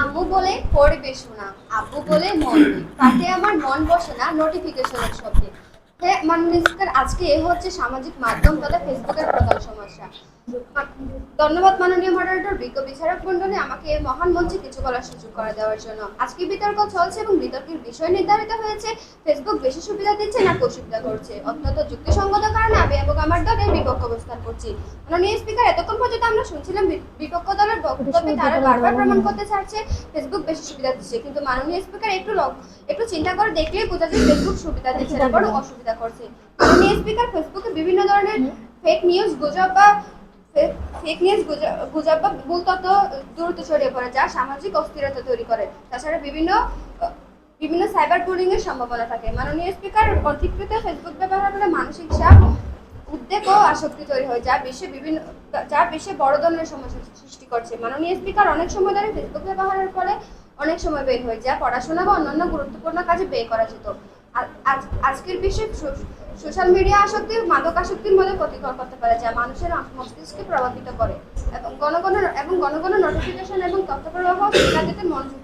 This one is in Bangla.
আম্মু বলে পড়বে শোনা, আব্বু বলে মন। তাতে আমার মন বসে না নোটিফিকেশনের শব্দে। হ্যাঁ আজকে এ হচ্ছে সামাজিক মাধ্যম ফেসবুকের প্রধান সমস্যা। ধন্যবাদ মাননীয় মডারেটর বিজ্ঞ বিচারক মন্ডলী আমাকে এই মহান মঞ্চে কিছু বলার সুযোগ করে দেওয়ার জন্য। আজকে বিতর্ক চলছে এবং বিতর্কের বিষয় নির্ধারিত হয়েছে। ফেসবুক বেশি সুবিধা দিচ্ছে না অসুবিধা করছে। অত্যন্ত যুক্তিসঙ্গত আমার দল এর বিপক্ষ অবস্থান করছি। মাননীয় স্পিকার এতক্ষণ পর্যন্ত আমরা শুনছিলাম বিপক্ষ দলের বক্তব্যে তারা বারবার প্রমাণ করতে চাচ্ছে ফেসবুক বেশি সুবিধা দিচ্ছে। কিন্তু মাননীয় স্পিকার একটু একটু চিন্তা করে দেখলেই বোঝা যায় ফেসবুক সুবিধা দিচ্ছে না অসুবিধা করছে। মাননীয় স্পিকার ফেসবুকে বিভিন্ন ধরনের ফেক নিউজ গুজব বা ফেক নিউজ গুজব বা ভুল তথ্য দ্রুত ছড়িয়ে পড়ে যা সামাজিক অস্থিরতা তৈরি করে। তাছাড়া বিভিন্ন বিভিন্ন সাইবার বুলিং এর সম্ভাবনা থাকে। মাননীয় স্পিকার অধিকৃত ফেসবুক ব্যবহার করে মানসিক চাপ উদ্বেগ ও আসক্তি তৈরি হয় যা বিশ্বে বিভিন্ন যা বিশ্বে বড় ধরনের সমস্যা সৃষ্টি করছে। মাননীয় স্পিকার অনেক সময় ধরে ফেসবুক ব্যবহারের ফলে অনেক সময় ব্যয় হয় যা পড়াশোনা বা অন্যান্য গুরুত্বপূর্ণ কাজে ব্যয় করা যেত। আজ- আজকের বিশ্বে সোশ্যাল মিডিয়া আসক্তি মাদক আসক্তির মধ্যে ক্ষতিকর করতে পারে, যা মানুষের মস্তিষ্কে প্রভাবিত করে এবং গণ গণ এবং গণ গণ নোটিফিকেশন এবং তথ্য প্রবাহ শিক্ষার্থীদের মনোযোগ